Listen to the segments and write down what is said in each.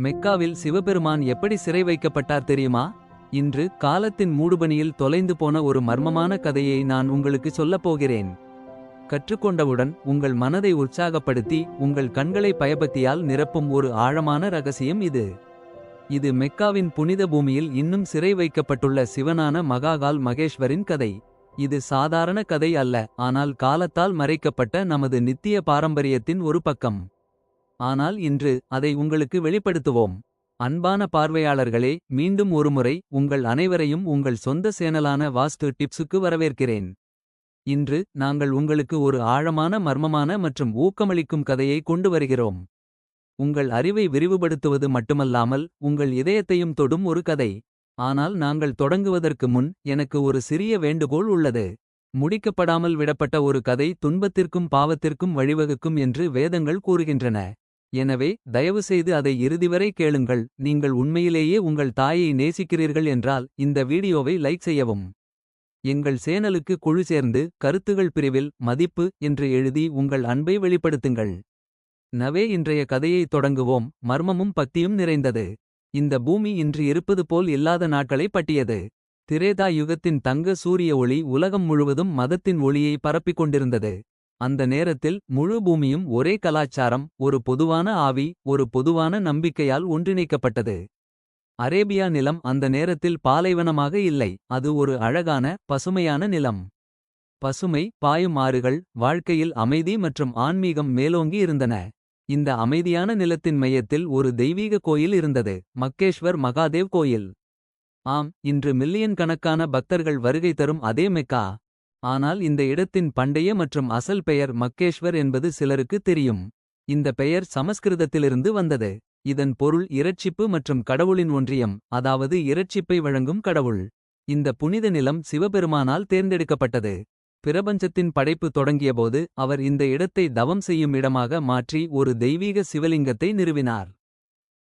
மெக்காவில் சிவபெருமான் எப்படி சிறை வைக்கப்பட்டார் தெரியுமா? இன்று காலத்தின் மூடுபனியில் தொலைந்து போன ஒரு மர்மமான கதையை நான் உங்களுக்கு சொல்லப் போகிறேன். கற்றுக்கொண்டவுடன் உங்கள் மனதை உற்சாகப்படுத்தி உங்கள் கண்களை பயபக்தியால் நிரப்பும் ஒரு ஆழமான ரகசியம் இது. இது மெக்காவின் புனித பூமியில் இன்னும் சிறை வைக்கப்பட்டுள்ள சிவனான மகாகால் மகேஸ்வரின் கதை. இது சாதாரண கதை அல்ல ஆனால் காலத்தால் மறைக்கப்பட்ட நமது நித்திய பாரம்பரியத்தின் ஒரு பக்கம். ஆனால் இன்று அதை உங்களுக்கு வெளிப்படுத்துவோம். அன்பான பார்வையாளர்களே மீண்டும் ஒருமுறை உங்கள் அனைவரையும் உங்கள் சொந்த சேனலான வாஸ்து டிப்ஸுக்கு வரவேற்கிறேன். இன்று நாங்கள் உங்களுக்கு ஒரு ஆழமான மர்மமான மற்றும் ஊக்கமளிக்கும் கதையை கொண்டு வருகிறோம். உங்கள் அறிவை விரிவுபடுத்துவது மட்டுமல்லாமல் உங்கள் இதயத்தையும் தொடும் ஒரு கதை. ஆனால் நாங்கள் தொடங்குவதற்கு முன் எனக்கு ஒரு சிறிய வேண்டுகோள் உள்ளது. முடிக்கப்படாமல் விடப்பட்ட ஒரு கதை துன்பத்திற்கும் பாவத்திற்கும் வழிவகுக்கும் என்று வேதங்கள் கூறுகின்றன. எனவே தயவுசெய்து அதை இறுதிவரை கேளுங்கள். நீங்கள் உண்மையிலேயே உங்கள் தாயை நேசிக்கிறீர்கள் என்றால் இந்த வீடியோவை லைக் செய்யவும். எங்கள் சேனலுக்கு குழு சேர்ந்து கருத்துகள் பிரிவில் மதிப்பு என்று எழுதி உங்கள் அன்பை வெளிப்படுத்துங்கள். நவே இன்றைய கதையை தொடங்குவோம். மர்மமும் பக்தியும் நிறைந்தது. இந்த பூமி இன்று இருப்பது போல் இல்லாத நாட்களை பட்டியது. திரேதா யுகத்தின் தங்க சூரிய ஒளி உலகம் முழுவதும் மதத்தின் ஒளியை பரப்பிக் கொண்டிருந்தது. அந்த நேரத்தில் முழு பூமியும் ஒரே கலாச்சாரம் ஒரு பொதுவான ஆவி ஒரு பொதுவான நம்பிக்கையால் ஒன்றிணைக்கப்பட்டது. அரேபியா நிலம் அந்த நேரத்தில் பாலைவனமாக இல்லை அது ஒரு அழகான பசுமையான நிலம். பசுமை பாயும் ஆறுகள் வாழ்க்கையில் அமைதி மற்றும் ஆன்மீகம் மேலோங்கி இருந்தன. இந்த அமைதியான நிலத்தின் மையத்தில் ஒரு தெய்வீக கோயில் இருந்தது மக்கேஷ்வர் மகாதேவ் கோயில். ஆம் இன்று மில்லியன் கணக்கான பக்தர்கள் வருகை தரும் அதே மெக்கா. ஆனால் இந்த இடத்தின் பண்டைய மற்றும் அசல் பெயர் மக்கேஷ்வர் என்பது சிலருக்கு தெரியும். இந்த பெயர் சமஸ்கிருதத்திலிருந்து வந்தது. இதன் பொருள் இரட்சிப்பு மற்றும் கடவுளின் ஒன்றியம் அதாவது இரட்சிப்பை வழங்கும் கடவுள். இந்த புனித நிலம் சிவபெருமானால் தேர்ந்தெடுக்கப்பட்டது. பிரபஞ்சத்தின் படைப்பு தொடங்கியபோது அவர் இந்த இடத்தை தவம் செய்யும் இடமாக மாற்றி ஒரு தெய்வீக சிவலிங்கத்தை நிறுவினார்.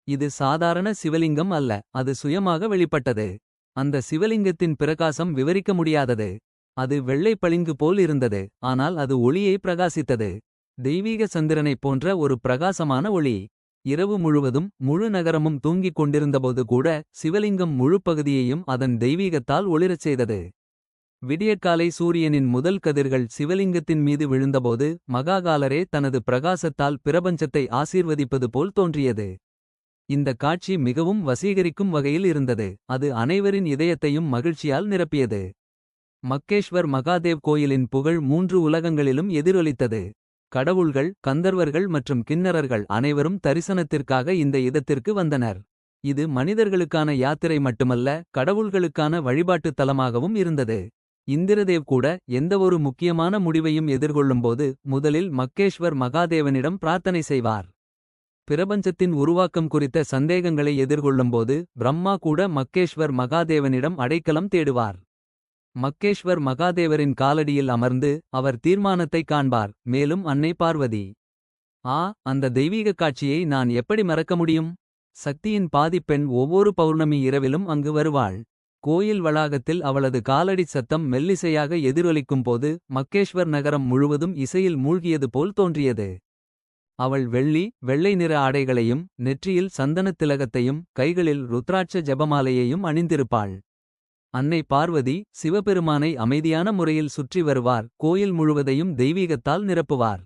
இது சாதாரண சிவலிங்கம் அல்ல அது சுயமாக வெளிப்பட்டது. அந்த சிவலிங்கத்தின் பிரகாசம் விவரிக்க முடியாதது. அது வெள்ளை பளிங்கு போல் இருந்தது. ஆனால் அது ஒளியை பிரகாசித்தது. தெய்வீக சந்திரனைப் போன்ற ஒரு பிரகாசமான ஒளி. இரவு முழுவதும் முழு நகரமும் தூங்கிக் கொண்டிருந்தபோது கூட சிவலிங்கம் முழு பகுதியையும் அதன் தெய்வீகத்தால் ஒளிரச் செய்தது. விடியற்காலை சூரியனின் முதல் கதிர்கள் சிவலிங்கத்தின் மீது விழுந்தபோது மகாகாலரே தனது பிரகாசத்தால் பிரபஞ்சத்தை ஆசீர்வதிப்பது போல் தோன்றியது. இந்த காட்சி மிகவும் வசீகரிக்கும் வகையில் இருந்தது. அது அனைவரின் இதயத்தையும் மகிழ்ச்சியால் நிரப்பியது. மக்கேஷ்வர் மகாதேவ் கோயிலின் புகழ் மூன்று உலகங்களிலும் எதிரொலித்தது. கடவுள்கள் கந்தர்வர்கள் மற்றும் கிண்ணறர்கள் அனைவரும் தரிசனத்திற்காக இந்த இடத்திற்கு வந்தனர். இது மனிதர்களுக்கான யாத்திரை மட்டுமல்ல கடவுள்களுக்கான வழிபாட்டுத் தலமாகவும் இருந்தது. இந்திரதேவ் கூட எந்தவொரு முக்கியமான முடிவையும் எதிர்கொள்ளும்போது முதலில் மக்கேஷ்வர் மகாதேவனிடம் பிரார்த்தனை செய்வார். பிரபஞ்சத்தின் உருவாக்கம் குறித்த சந்தேகங்களை எதிர்கொள்ளும்போது பிரம்மா கூட மக்கேஷ்வர் மகாதேவனிடம் அடைக்கலம் தேடுவார். மக்கேஷ்வர் மகாதேவரின் காலடியில் அமர்ந்து அவர் தீர்மானத்தை காண்பார். மேலும் அன்னை பார்வதி ஆ அந்த தெய்வீக காட்சியை நான் எப்படி மறக்க முடியும்? சக்தியின் பாதிப்பெண் ஒவ்வொரு பௌர்ணமி இரவிலும் அங்கு வருவாள். கோயில் வளாகத்தில் அவளது காலடி சத்தம் மெல்லிசையாக எதிரொலிக்கும் போது மக்கேஷ்வர் நகரம் முழுவதும் இசையில் மூழ்கியது போல் தோன்றியது. அவள் வெள்ளி வெள்ளை நிற ஆடைகளையும் நெற்றியில் சந்தனத் திலகத்தையும் கைகளில் ருத்ராட்ச ஜெபமாலையையும் அணிந்திருப்பாள். அன்னை பார்வதி சிவபெருமானை அமைதியான முறையில் சுற்றி வருவார் கோயில் முழுவதையும் தெய்வீகத்தால் நிரப்புவார்.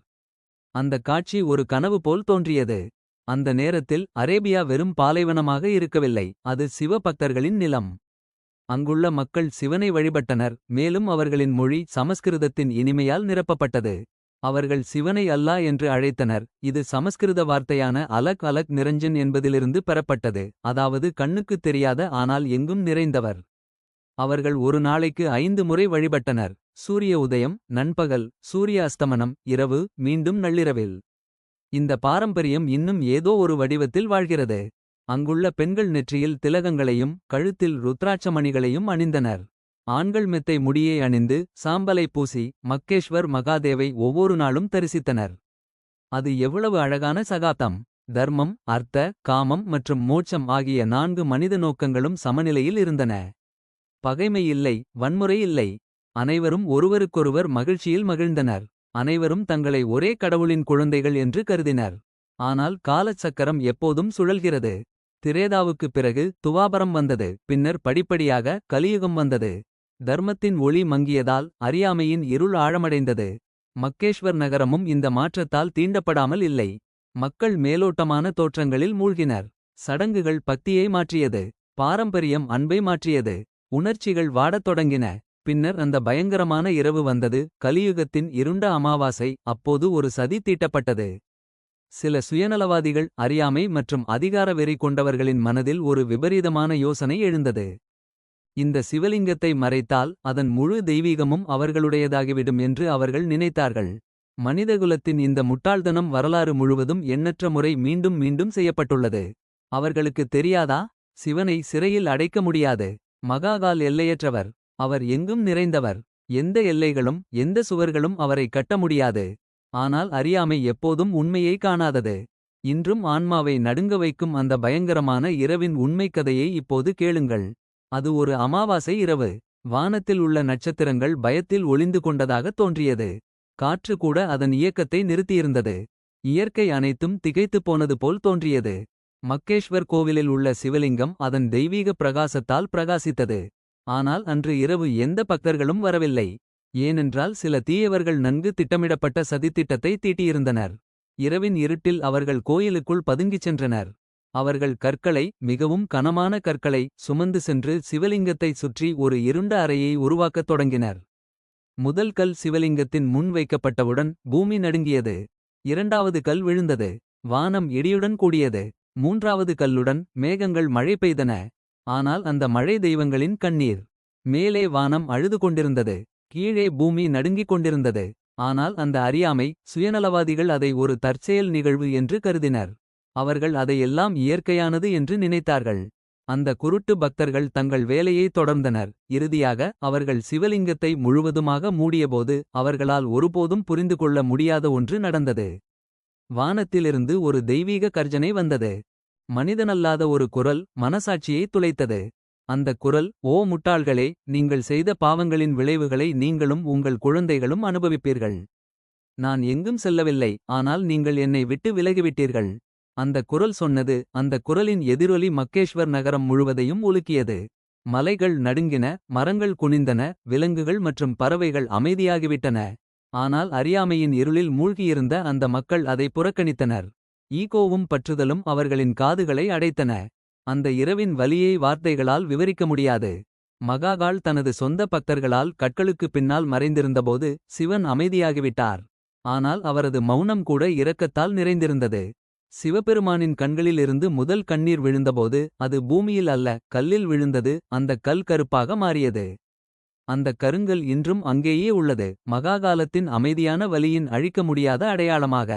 அந்த காட்சி ஒரு கனவு போல் தோன்றியது. அந்த நேரத்தில் அரேபியா வெறும் பாலைவனமாக இருக்கவில்லை அது சிவபக்தர்களின் நிலம். அங்குள்ள மக்கள் சிவனை வழிபட்டனர் மேலும் அவர்களின் மொழி சமஸ்கிருதத்தின் இனிமையால் நிரப்பப்பட்டது. அவர்கள் சிவனை அல்லா என்று அழைத்தனர் இது சமஸ்கிருத வார்த்தையான அலக் அலக் நிரஞ்சன் என்பதிலிருந்து பெறப்பட்டது அதாவது கண்ணுக்குத் தெரியாத ஆனால் எங்கும் நிறைந்தவர். அவர்கள் ஒரு நாளைக்கு ஐந்து முறை வழிபட்டனர். சூரிய உதயம் நண்பகல் சூரிய அஸ்தமனம் இரவு மீண்டும் நள்ளிரவில். இந்த பாரம்பரியம் இன்னும் ஏதோ ஒரு வடிவத்தில் வாழ்கிறது. அங்குள்ள பெண்கள் நெற்றியில் திலகங்களையும் கழுத்தில் ருத்ராட்சமணிகளையும் அணிந்தனர். ஆண்கள் மெத்தை முடியை அணிந்து சாம்பலை பூசி மக்கேஷ்வர் மகாதேவை ஒவ்வொரு நாளும் தரிசித்தனர். அது எவ்வளவு அழகான சகாப்தம் தர்மம் அர்த்த காமம் மற்றும் மோட்சம் ஆகிய நான்கு மனித நோக்கங்களும் சமநிலையில் இருந்தன. பகைமை இல்லை வன்முறை இல்லை அனைவரும் ஒருவருக்கொருவர் மகிழ்ச்சியில் மகிழ்ந்தனர். அனைவரும் தங்களை ஒரே கடவுளின் குழந்தைகள் என்று கருதினர். ஆனால் காலச்சக்கரம் எப்போதும் சுழல்கிறது. திரேதாவுக்குப் பிறகு துவாபரம் வந்தது பின்னர் படிப்படியாக கலியுகம் வந்தது. தர்மத்தின் ஒளி மங்கியதால் அறியாமையின் இருள் ஆழமடைந்தது. மக்கேஷ்வர் நகரமும் இந்த மாற்றத்தால் தீண்டப்படாமல் இல்லை. மக்கள் மேலோட்டமான தோற்றங்களில் மூழ்கினர். சடங்குகள் பக்தியை மாற்றியது. பாரம்பரியம் அன்பை மாற்றியது. உணர்ச்சிகள் வாடத் தொடங்கின. பின்னர் அந்த பயங்கரமான இரவு வந்தது. கலியுகத்தின் இருண்ட அமாவாசை அப்போது ஒரு சதி தீட்டப்பட்டது. சில சுயநலவாதிகள் அறியாமை மற்றும் அதிகார வெறி கொண்டவர்களின் மனதில் ஒரு விபரீதமான யோசனை எழுந்தது. இந்த சிவலிங்கத்தை மறைத்தால் அதன் முழு தெய்வீகமும் அவர்களுடையதாகிவிடும் என்று அவர்கள் நினைத்தார்கள். மனிதகுலத்தின் இந்த முட்டாள்தனம் வரலாறு முழுவதும் எண்ணற்ற முறை மீண்டும் மீண்டும் செய்யப்பட்டுள்ளது. அவர்களுக்கு தெரியாதா? சிவனை சிறையில் அடைக்க முடியாது. மகாகால் எல்லையற்றவர். அவர் எங்கும் நிறைந்தவர். எந்த எல்லைகளும் எந்த சுவர்களும் அவரை கட்ட முடியாது. ஆனால் அறியாமை எப்போதும் உண்மையை காணாதது. இன்றும் ஆன்மாவை நடுங்க வைக்கும் அந்த பயங்கரமான இரவின் உண்மைக் கதையை இப்போது கேளுங்கள். அது ஒரு அமாவாசை இரவு. வானத்தில் உள்ள நட்சத்திரங்கள் பயத்தில் ஒளிந்து கொண்டதாகத் தோன்றியது. காற்று கூட அதன் இயக்கத்தை நிறுத்தியிருந்தது. இயற்கை அனைத்தும் திகைத்துப் போனது போல் தோன்றியது. மக்கேஷ்வர் கோவிலில் உள்ள சிவலிங்கம் அதன் தெய்வீக பிரகாசத்தால் பிரகாசித்தது. ஆனால் அன்று இரவு எந்த பக்தர்களும் வரவில்லை. ஏனென்றால் சில தீயவர்கள் நன்கு திட்டமிடப்பட்ட சதித்திட்டத்தை தீட்டியிருந்தனர். இரவின் இருட்டில் அவர்கள் கோயிலுக்குள் பதுங்கிச் சென்றனர். அவர்கள் கற்களை மிகவும் கனமான கற்களை சுமந்து சென்று சிவலிங்கத்தைச் சுற்றி ஒரு இருண்ட அறையை உருவாக்கத் தொடங்கினர். முதல் கல் சிவலிங்கத்தின் முன் வைக்கப்பட்டவுடன் பூமி நடுங்கியது. இரண்டாவது கல் விழுந்தது. வானம் இடியுடன் கூடியது. மூன்றாவது கல்லுடன் மேகங்கள் மழை பெய்தன. ஆனால் அந்த மழை தெய்வங்களின் கண்ணீர். மேலே வானம் அழுது கொண்டிருந்தது. கீழே பூமி நடுங்கிக் கொண்டிருந்தது. ஆனால் அந்த அறியாமை சுயநலவாதிகள் அதை ஒரு தற்செயல் நிகழ்வு என்று கருதினர். அவர்கள் அதையெல்லாம் இயற்கையானது என்று நினைத்தார்கள். அந்த குருட்டு பக்தர்கள் தங்கள் வேலையை தொடர்ந்தனர். இறுதியாக அவர்கள் சிவலிங்கத்தை முழுவதுமாக மூடியபோது அவர்களால் ஒருபோதும் புரிந்து கொள்ள முடியாத ஒன்று நடந்தது. வானத்திலிருந்து ஒரு தெய்வீக கர்ஜனை வந்தது. மனிதனல்லாத ஒரு குரல் மனசாட்சியை துளைத்தது. அந்த குரல் ஓ முட்டாள்களே நீங்கள் செய்த பாவங்களின் விளைவுகளை நீங்களும் உங்கள் குழந்தைகளும் அனுபவிப்பீர்கள். நான் எங்கும் செல்லவில்லை ஆனால் நீங்கள் என்னை விட்டு விலகிவிட்டீர்கள். அந்த குரல் சொன்னது அந்த குரலின் எதிரொலி மக்கேஷ்வர் நகரம் முழுவதையும் உலுக்கியது. மலைகள் நடுங்கின மரங்கள் குனிந்தன விலங்குகள் மற்றும் பறவைகள் அமைதியாகிவிட்டன. ஆனால் அறியாமையின் இருளில் மூழ்கியிருந்த அந்த மக்கள் அதை புறக்கணித்தனர். ஈகோவும் பற்றுதலும் அவர்களின் காதுகளை அடைத்தன. அந்த இரவின் வலியை வார்த்தைகளால் விவரிக்க முடியாது. மகாகால் தனது சொந்த பக்தர்களால் கற்களுக்கு பின்னால் மறைந்திருந்தபோது சிவன் அமைதியாகிவிட்டார். ஆனால் அவரது மௌனம் கூட இரக்கத்தால் நிறைந்திருந்தது. சிவபெருமானின் கண்களிலிருந்து முதல் கண்ணீர் விழுந்தபோது அது பூமியில் அல்ல கல்லில் விழுந்தது அந்த கல் கருப்பாக மாறியது. அந்த கருங்கல் இன்றும் அங்கேயே உள்ளது. மகாகாலத்தின் அமைதியான வலியின் அழிக்க முடியாத அடையாளமாக.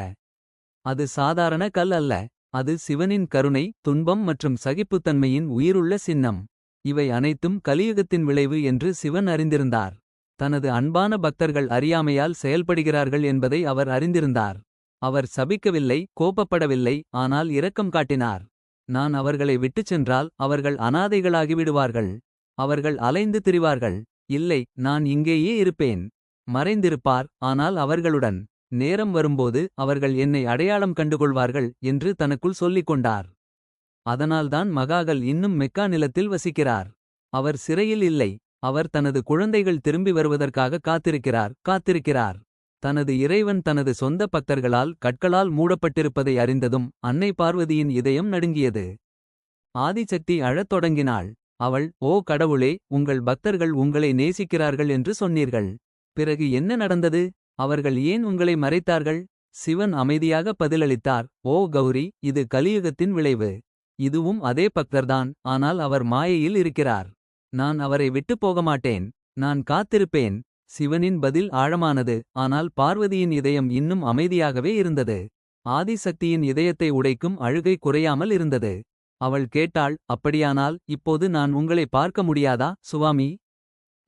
அது சாதாரண கல் அல்ல. அது சிவனின் கருணை துன்பம் மற்றும் சகிப்புத்தன்மையின் உயிருள்ள சின்னம். இவை அனைத்தும் கலியுகத்தின் விளைவு என்று சிவன் அறிந்திருந்தார். தனது அன்பான பக்தர்கள் அறியாமையால் செயல்படுகிறார்கள் என்பதை அவர் அறிந்திருந்தார். அவர் சபிக்கவில்லை கோப்பப்படவில்லை ஆனால் இரக்கம் காட்டினார். நான் அவர்களை விட்டுச் சென்றால் அவர்கள் அனாதைகளாகிவிடுவார்கள். அவர்கள் அலைந்து திரிவார்கள். இல்லை நான் இங்கேயே இருப்பேன். மறைந்திருப்பார் ஆனால் அவர்களுடன். நேரம் வரும்போது அவர்கள் என்னை அடையாளம் கண்டுகொள்வார்கள் என்று தனக்குள் சொல்லிக் கொண்டார். அதனால்தான் மகாகல் இன்னும் மெக்கா நிலத்தில் வசிக்கிறார். அவர் சிறையில் இல்லை அவர் தனது குழந்தைகள் திரும்பி வருவதற்காக காத்திருக்கிறார் காத்திருக்கிறார். தனது இறைவன் தனது சொந்த பக்தர்களால் கற்களால் மூடப்பட்டிருப்பதை அறிந்ததும் அன்னை பார்வதியின் இதயம் நடுங்கியது. ஆதிசக்தி அழத் தொடங்கினாள். அவள் ஓ கடவுளே உங்கள் பக்தர்கள் உங்களை நேசிக்கிறார்கள் என்று சொன்னீர்கள். பிறகு என்ன நடந்தது? அவர்கள் ஏன் உங்களை மறைத்தார்கள்? சிவன் அமைதியாக பதிலளித்தார் ஓ கௌரி இது கலியுகத்தின் விளைவு. இதுவும் அதே பக்தர்தான் ஆனால் அவர் மாயையில் இருக்கிறார். நான் அவரை விட்டுப் போக மாட்டேன் நான் காத்திருப்பேன். சிவனின் பதில் ஆழமானது ஆனால் பார்வதியின் இதயம் இன்னும் அமைதியாகவே இருந்தது. ஆதிசக்தியின் இதயத்தை உடைக்கும் அழுகை குறையாமல் இருந்தது. அவள் கேட்டாள் அப்படியானால் இப்போது நான் உங்களை பார்க்க முடியாதா சுவாமி?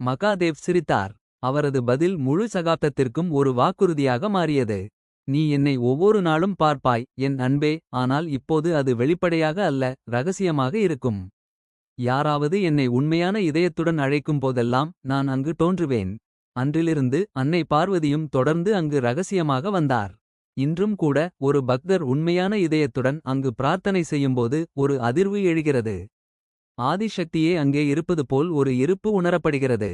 மகாதேவ் சிரித்தார். அவரது பதில் முழு சகாப்தத்திற்கும் ஒரு வாக்குறுதியாக மாறியது. நீ என்னை ஒவ்வொரு நாளும் பார்ப்பாய் என் அன்பே ஆனால் இப்போது அது வெளிப்படையாக அல்ல ரகசியமாக இருக்கும். யாராவது என்னை உண்மையான இதயத்துடன் அழைக்கும் போதெல்லாம் நான் அங்கு தோன்றுவேன். அன்றிலிருந்து அன்னை பார்வதியும் தொடர்ந்து அங்கு ரகசியமாக வந்தார். இன்றும் கூட ஒரு பக்தர் உண்மையான இதயத்துடன் அங்கு பிரார்த்தனை செய்யும்போது ஒரு அதிர்வு எழுகிறது. ஆதிசக்தியே அங்கே இருப்பது போல் ஒரு இருப்பு உணரப்படுகிறது.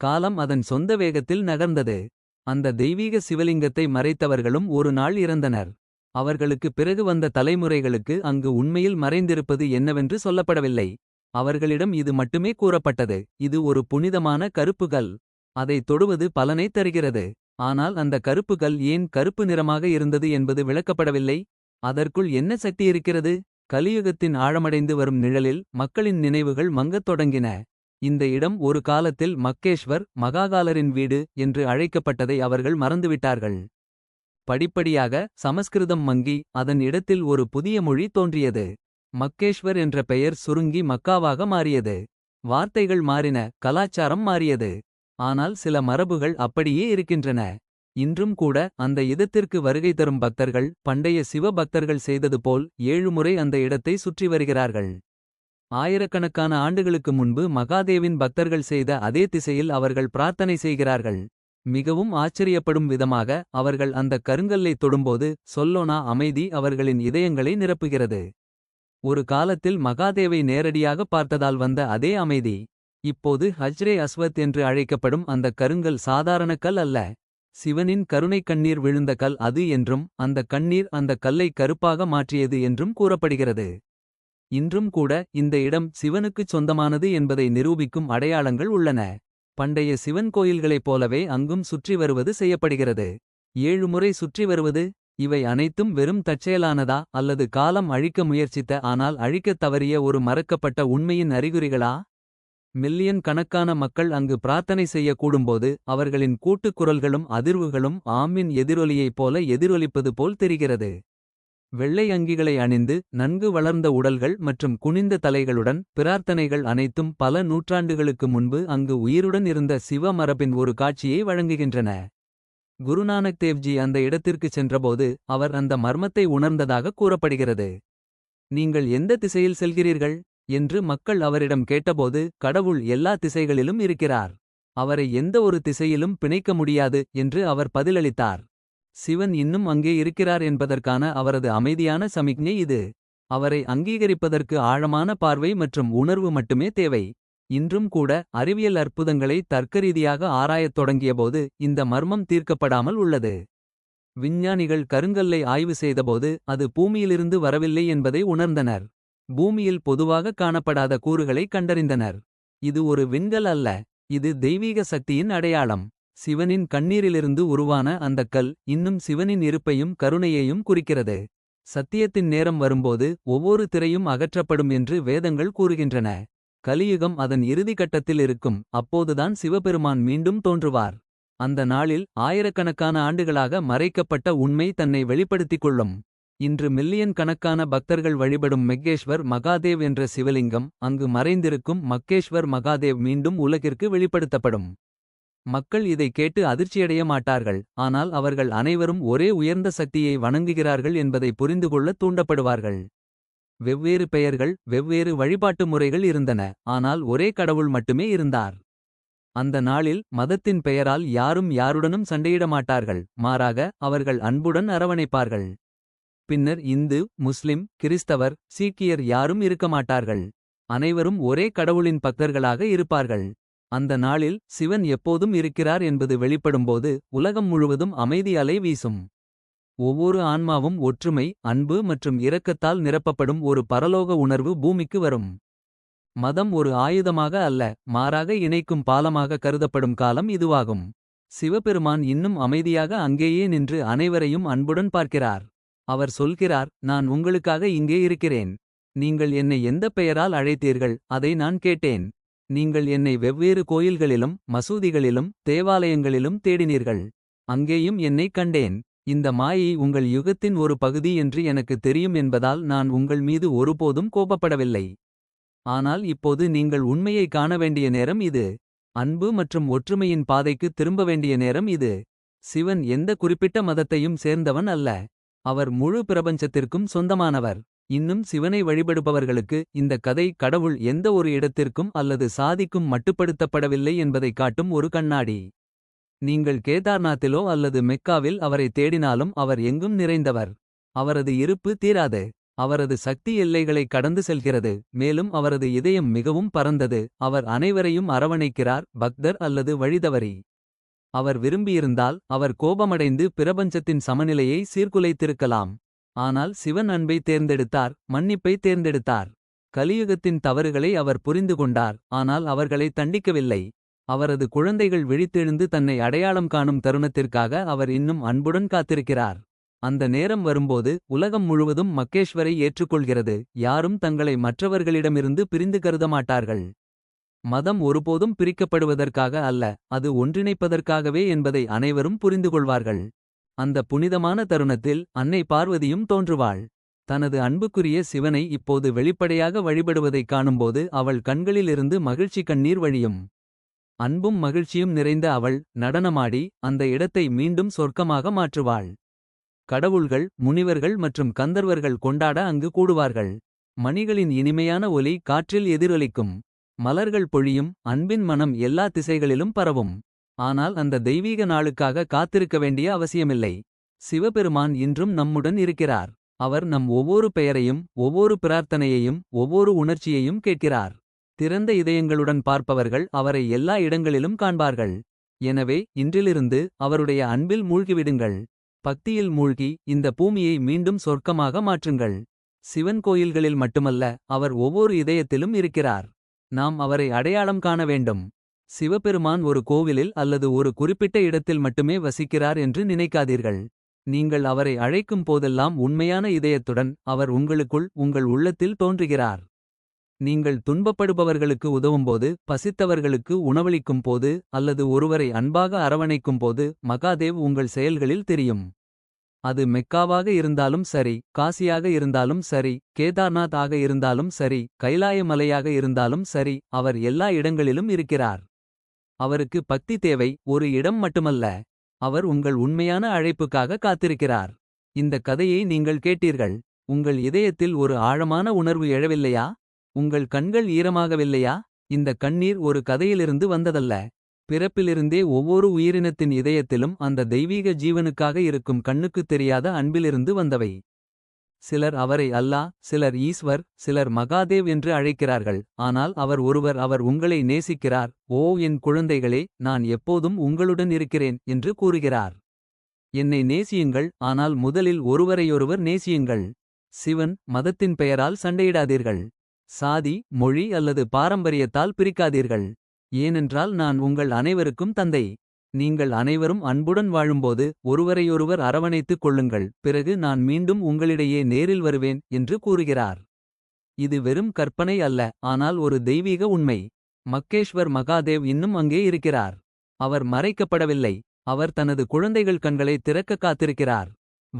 காலம் அதன் சொந்த வேகத்தில் நகர்ந்தது. அந்த தெய்வீக சிவலிங்கத்தை மறைத்தவர்களும் ஒரு நாள் இறந்தனர். அவர்களுக்கு பிறகு வந்த தலைமுறைகளுக்கு அங்கு உண்மையில் மறைந்திருப்பது என்னவென்று சொல்லப்படவில்லை. அவர்களிடம் இது மட்டுமே கூறப்பட்டது. இது ஒரு புனிதமான கருப்புகள். அதை தொடுவது பலனை தருகிறது. ஆனால் அந்த கருப்புகல் ஏன் கருப்பு நிறமாக இருந்தது என்பது விளக்கப்படவில்லை. அதற்குள் என்ன சக்தி இருக்கிறது? கலியுகத்தின் ஆழமடைந்து வரும் நிழலில் மக்களின் நினைவுகள் மங்கத் தொடங்கின. இந்த இடம் ஒரு காலத்தில் மக்கேஷ்வர் மகாகாலரின் வீடு என்று அழைக்கப்பட்டதை அவர்கள் மறந்துவிட்டார்கள். படிப்படியாக சமஸ்கிருதம் மங்கி அதன் இடத்தில் ஒரு புதிய மொழி தோன்றியது. மக்கேஷ்வர் என்ற பெயர் சுருங்கி மக்காவாக மாறியது. வார்த்தைகள் மாறின கலாச்சாரம் மாறியது. ஆனால் சில மரபுகள் அப்படியே இருக்கின்றன. இன்றும் கூட அந்த இதத்திற்கு வருகை தரும் பக்தர்கள் பண்டைய சிவ பக்தர்கள் செய்தது போல் ஏழு முறை அந்த இடத்தை சுற்றி வருகிறார்கள். ஆயிரக்கணக்கான ஆண்டுகளுக்கு முன்பு மகாதேவின் பக்தர்கள் செய்த அதே திசையில் அவர்கள் பிரார்த்தனை செய்கிறார்கள். மிகவும் ஆச்சரியப்படும் விதமாக அவர்கள் அந்த கருங்கல்லை தொடும்போது சொல்லோனா அமைதி அவர்களின் இதயங்களை நிரப்புகிறது. ஒரு காலத்தில் மகாதேவை நேரடியாக பார்த்ததால் வந்த அதே அமைதி. இப்போது ஹஜ்ரே அஸ்வத் என்று அழைக்கப்படும் அந்த கருங்கல் சாதாரண கல் அல்ல. சிவனின் கருணை கண்ணீர் விழுந்த கல் அது என்றும் அந்த கண்ணீர் அந்த கல்லை கருப்பாக மாற்றியது என்றும் கூறப்படுகிறது. இன்றும் கூட இந்த இடம் சிவனுக்குச் சொந்தமானது என்பதை நிரூபிக்கும் அடையாளங்கள் உள்ளன. பண்டைய சிவன் கோயில்களைப் போலவே அங்கும் சுற்றி வருவது செய்யப்படுகிறது. ஏழு முறை சுற்றி வருவது இவை அனைத்தும் வெறும் தற்செயலானதா அல்லது காலம் அழிக்க முயற்சித்த ஆனால் அழிக்கத் தவறிய ஒரு மறக்கப்பட்ட உண்மையின் அறிகுறிகளா? மில்லியன் கணக்கான மக்கள் அங்கு பிரார்த்தனை செய்ய கூடும்போது அவர்களின் கூட்டுக் குரல்களும் அதிர்வுகளும் ஆம்மின் எதிரொலியைப் போல எதிரொலிப்பது போல் தெரிகிறது. வெள்ளை அங்கிகளை அணிந்து நன்கு வளர்ந்த உடல்கள் மற்றும் குனிந்த தலைகளுடன் பிரார்த்தனைகள் அனைத்தும் பல நூற்றாண்டுகளுக்கு முன்பு அங்கு உயிருடன் இருந்த சிவ மரபின் ஒரு காட்சியை வழங்குகின்றன. குருநானக் தேவ்ஜி அந்த இடத்திற்குச் சென்றபோது அவர் அந்த மர்மத்தை உணர்ந்ததாக கூறப்படுகிறது. நீங்கள் எந்த திசையில் செல்கிறீர்கள்? என்று மக்கள் அவரிடம் கேட்டபோது கடவுள் எல்லா திசைகளிலும் இருக்கிறார். அவரை எந்த ஒரு திசையிலும் பிணைக்க முடியாது என்று அவர் பதிலளித்தார். சிவன் இன்னும் அங்கே இருக்கிறார் என்பதற்கான அவரது அமைதியான சமிக்ஞை இது. அவரை அங்கீகரிப்பதற்கு ஆழமான பார்வை மற்றும் உணர்வு மட்டுமே தேவை. இன்றும் கூட அறிவியல் அற்புதங்களை தர்க்கரீதியாக ஆராயத் தொடங்கியபோது இந்த மர்மம் தீர்க்கப்படாமல் உள்ளது. விஞ்ஞானிகள் கருங்கல்லை ஆய்வு செய்தபோது அது பூமியிலிருந்து வரவில்லை என்பதை உணர்ந்தனர். பூமியில் பொதுவாக காணப்படாத கூறுகளை கண்டறிந்தனர். இது ஒரு விண்கல் அல்ல இது தெய்வீக சக்தியின் அடையாளம். சிவனின் கண்ணீரிலிருந்து உருவான அந்தக் கல் இன்னும் சிவனின் இருப்பையும் கருணையையும் குறிக்கிறது. சத்தியத்தின் நேரம் வரும்போது ஒவ்வொரு திரையும் அகற்றப்படும் என்று வேதங்கள் கூறுகின்றன. கலியுகம் அதன் இறுதி கட்டத்தில் இருக்கும் அப்போதுதான் சிவபெருமான் மீண்டும் தோன்றுவார். அந்த நாளில் ஆயிரக்கணக்கான ஆண்டுகளாக மறைக்கப்பட்ட உண்மை தன்னை வெளிப்படுத்திக் கொள்ளும். இன்று மில்லியன் கணக்கான பக்தர்கள் வழிபடும் மெக்கேஷ்வர் மகாதேவ் என்ற சிவலிங்கம் அங்கு மறைந்திருக்கும் மக்கேஷ்வர் மகாதேவ் மீண்டும் உலகிற்கு வெளிப்படுத்தப்படும். மக்கள் இதை கேட்டு அதிர்ச்சியடைய மாட்டார்கள் ஆனால் அவர்கள் அனைவரும் ஒரே உயர்ந்த சக்தியை வணங்குகிறார்கள் என்பதை புரிந்துகொள்ள தூண்டப்படுவார்கள். வெவ்வேறு பெயர்கள் வெவ்வேறு வழிபாட்டு முறைகள் இருந்தன ஆனால் ஒரே கடவுள் மட்டுமே இருந்தார். அந்த நாளில் மதத்தின் பெயரால் யாரும் யாருடனும் சண்டையிட மாட்டார்கள் மாறாக அவர்கள் அன்புடன் அரவணைப்பார்கள். பின்னர் இந்து முஸ்லிம் கிறிஸ்தவர் சீக்கியர் யாரும் இருக்க மாட்டார்கள் அனைவரும் ஒரே கடவுளின் பக்தர்களாக இருப்பார்கள். அந்த நாளில் சிவன் எப்போதும் இருக்கிறார் என்பது வெளிப்படும்போது உலகம் முழுவதும் அமைதி அலை வீசும். ஒவ்வொரு ஆன்மாவும் ஒற்றுமை அன்பு மற்றும் இரக்கத்தால் நிரப்பப்படும் ஒரு பரலோக உணர்வு பூமிக்கு வரும். மதம் ஒரு ஆயுதமாக அல்ல மாறாக இணைக்கும் பாலமாக கருதப்படும் காலம் இதுவாகும். சிவபெருமான் இன்னும் அமைதியாக அங்கேயே நின்று அனைவரையும் அன்புடன் பார்க்கிறார். அவர் சொல்கிறார் நான் உங்களுக்காக இங்கே இருக்கிறேன். நீங்கள் என்னை எந்த பெயரால் அழைத்தீர்கள் அதை நான் கேட்டேன். நீங்கள் என்னை வெவ்வேறு கோயில்களிலும் மசூதிகளிலும் தேவாலயங்களிலும் தேடினீர்கள். அங்கேயும் என்னைக் கண்டேன். இந்த மாயை உங்கள் யுகத்தின் ஒரு பகுதி என்று எனக்கு தெரியும் என்பதால் நான் உங்கள் மீது ஒருபோதும் கோபப்படவில்லை. ஆனால் இப்போது நீங்கள் உண்மையை காண வேண்டிய நேரம் இது. அன்பு மற்றும் ஒற்றுமையின் பாதைக்கு திரும்ப வேண்டிய நேரம் இது. சிவன் எந்த குறிப்பிட்ட மதத்தையும் சேர்ந்தவன் அல்ல. அவர் முழு பிரபஞ்சத்திற்கும் சொந்தமானவர் இன்னும் சிவனை வழிபடுபவர்களுக்கு இந்த கதை கடவுள் எந்த ஒரு இடத்திற்கும் அல்லது சாதிக்கும் மட்டுப்படுத்தப்படவில்லை என்பதைக் காட்டும் ஒரு கண்ணாடி நீங்கள் கேதார்நாத்திலோ அல்லது மெக்காவில் அவரை தேடினாலும் அவர் எங்கும் நிறைந்தவர். அவரது இருப்பு தீராது. அவரது சக்தி எல்லைகளை கடந்து செல்கிறது. மேலும் அவரது இதயம் மிகவும் பரந்தது. அவர் அனைவரையும் அரவணைக்கிறார் பக்தர் அல்லது வழிதவறி. அவர் விரும்பியிருந்தால் அவர் கோபமடைந்து பிரபஞ்சத்தின் சமநிலையை சீர்குலைத்திருக்கலாம். ஆனால் சிவன் அன்பை தேர்ந்தெடுத்தார் மன்னிப்பை தேர்ந்தெடுத்தார். கலியுகத்தின் தவறுகளை அவர் புரிந்து கொண்டார் ஆனால் அவர்களை தண்டிக்கவில்லை. அவரது குழந்தைகள் விழித்தெழுந்து தன்னை அடையாளம் காணும் தருணத்திற்காக அவர் இன்னும் அன்புடன் காத்திருக்கிறார். அந்த நேரம் வரும்போது உலகம் முழுவதும் மக்கேஸ்வரை ஏற்றுக்கொள்கிறது. யாரும் தங்களை மற்றவர்களிடமிருந்து பிரிந்து கருதமாட்டார்கள். மதம் ஒருபோதும் பிரிக்கப்படுவதற்காக அல்ல அது ஒன்றிணைப்பதற்காகவே என்பதை அனைவரும் புரிந்துகொள்வார்கள். அந்த புனிதமான தருணத்தில் அன்னை பார்வதியும் தோன்றுவாள். தனது அன்புக்குரிய சிவனை இப்போது வெளிப்படையாக வழிபடுவதைக் காணும்போது அவள் கண்களிலிருந்து மகிழ்ச்சி கண்ணீர் வழியும். அன்பும் மகிழ்ச்சியும் நிறைந்த அவள் நடனமாடி அந்த இடத்தை மீண்டும் சொர்க்கமாக மாற்றுவாள். கடவுள்கள் முனிவர்கள் மற்றும் கந்தர்வர்கள் கொண்டாட அங்கு கூடுவார்கள். மணிகளின் இனிமையான ஒலி காற்றில் எதிரொலிக்கும். மலர்கள் பொழியும் அன்பின் மனம் எல்லா திசைகளிலும் பரவும். ஆனால் அந்த தெய்வீக நாளுக்காக காத்திருக்க வேண்டிய அவசியமில்லை. சிவபெருமான் இன்றும் நம்முடன் இருக்கிறார். அவர் நம் ஒவ்வொரு பெயரையும் ஒவ்வொரு பிரார்த்தனையையும் ஒவ்வொரு உணர்ச்சியையும் கேட்கிறார். திறந்த இதயங்களுடன் பார்ப்பவர்கள் அவரை எல்லா இடங்களிலும் காண்பார்கள். எனவே இன்றிலிருந்து அவருடைய அன்பில் மூழ்கிவிடுங்கள். பக்தியில் மூழ்கி இந்த பூமியை மீண்டும் சொர்க்கமாக மாற்றுங்கள். சிவன் கோயில்களில் மட்டுமல்ல அவர் ஒவ்வொரு இதயத்திலும் இருக்கிறார். நாம் அவரை அடையாளம் காண வேண்டும். சிவபெருமான் ஒரு கோவிலில் அல்லது ஒரு குறிப்பிட்ட இடத்தில் மட்டுமே வசிக்கிறார் என்று நினைக்காதீர்கள். நீங்கள் அவரை அழைக்கும் போதெல்லாம் உண்மையான இதயத்துடன் அவர் உங்களுக்குள் உங்கள் உள்ளத்தில் தோன்றுகிறார். நீங்கள் துன்பப்படுபவர்களுக்கு உதவும்போது பசித்தவர்களுக்கு உணவளிக்கும் போது அல்லது ஒருவரை அன்பாக அரவணைக்கும் போது மகாதேவ் உங்கள் செயல்களில் தெரியும். அது மெக்காவாக இருந்தாலும் சரி காசியாக இருந்தாலும் சரி கேதார்நாத் ஆக இருந்தாலும் சரி கைலாய மலையாக இருந்தாலும் சரி அவர் எல்லா இடங்களிலும் இருக்கிறார். அவருக்கு பக்தி தேவை ஒரு இடம் மட்டுமல்ல. அவர் உங்கள் உண்மையான அழைப்புக்காக காத்திருக்கிறார். இந்த கதையை நீங்கள் கேட்டீர்கள். உங்கள் இதயத்தில் ஒரு ஆழமான உணர்வு எழவில்லையா. உங்கள் கண்கள் ஈரமாகவில்லையா இந்த கண்ணீர் ஒரு கதையிலிருந்து வந்ததல்ல. பிறப்பிலிருந்தே ஒவ்வொரு உயிரினத்தின் இதயத்திலும் அந்த தெய்வீக ஜீவனுக்காக இருக்கும் கண்ணுக்குத் தெரியாத அன்பிலிருந்து வந்தவை. சிலர் அவரை அல்லா சிலர் ஈஸ்வர் சிலர் மகாதேவ் என்று அழைக்கிறார்கள். ஆனால் அவர் ஒருவர் அவர் உங்களை நேசிக்கிறார். ஓ என் குழந்தைகளே நான் எப்போதும் உங்களுடன் இருக்கிறேன் என்று கூறுகிறார். என்னை நேசியுங்கள் ஆனால் முதலில் ஒருவரையொருவர் நேசியுங்கள். சிவன் மதத்தின் பெயரால் சண்டையிடாதீர்கள். சாதி மொழி அல்லது பாரம்பரியத்தால் பிரிக்காதீர்கள். ஏனென்றால் நான் உங்கள் அனைவருக்கும் தந்தை. நீங்கள் அனைவரும் அன்புடன் வாழும்போது ஒருவரையொருவர் அரவணைத்துக் கொள்ளுங்கள். பிறகு நான் மீண்டும் உங்களிடையே நேரில் வருவேன் என்று கூறுகிறார். இது வெறும் கற்பனை அல்ல ஆனால் ஒரு தெய்வீக உண்மை. மக்கேஷ்வர் மகாதேவ் இன்னும் அங்கே இருக்கிறார். அவர் மறைக்கப்படவில்லை. அவர் தனது குழந்தைகள் கண்களை திறக்க காத்திருக்கிறார்.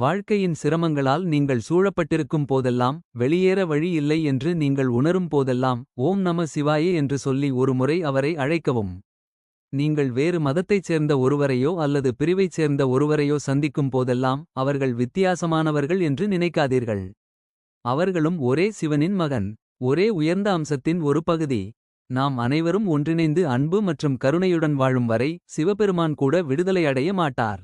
வாழ்க்கையின் சிரமங்களால் நீங்கள் சூழப்பட்டிருக்கும் போதெல்லாம் வெளியேற வழி இல்லை என்று நீங்கள் உணரும் போதெல்லாம் ஓம் நம சிவாயே என்று சொல்லி ஒருமுறை அவரை அழைக்கவும். நீங்கள் வேறு மதத்தைச் சேர்ந்த ஒருவரையோ அல்லது பிரிவைச் சேர்ந்த ஒருவரையோ சந்திக்கும் போதெல்லாம் அவர்கள் வித்தியாசமானவர்கள் என்று நினைக்காதீர்கள். அவர்களும் ஒரே சிவனின் மகன் ஒரே உயர்ந்த அம்சத்தின் ஒரு பகுதி. நாம் அனைவரும் ஒன்றிணைந்து அன்பு மற்றும் கருணையுடன் வாழும் வரை சிவபெருமான் கூட விடுதலை அடைய மாட்டார்.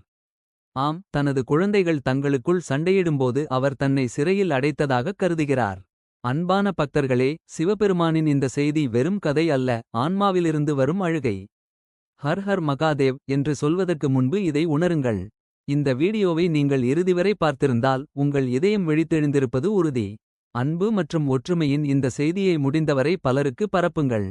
ஆம் தனது குழந்தைகள் தங்களுக்குள் சண்டையிடும்போது அவர் தன்னை சிறையில் அடைத்ததாகக் கருதுகிறார். அன்பான பக்தர்களே சிவபெருமானின் இந்த செய்தி வெறும் கதை அல்ல ஆன்மாவிலிருந்து வரும் அழுகை. ஹர் ஹர் மகாதேவ் என்று சொல்வதற்கு முன்பு இதை உணருங்கள். இந்த வீடியோவை நீங்கள் இறுதிவரை பார்த்திருந்தால் உங்கள் இதயம் விழித்தெழுந்திருப்பது உறுதி. அன்பு மற்றும் ஒற்றுமையின் இந்த செய்தியை முடிந்தவரை பலருக்கு பரப்புங்கள்.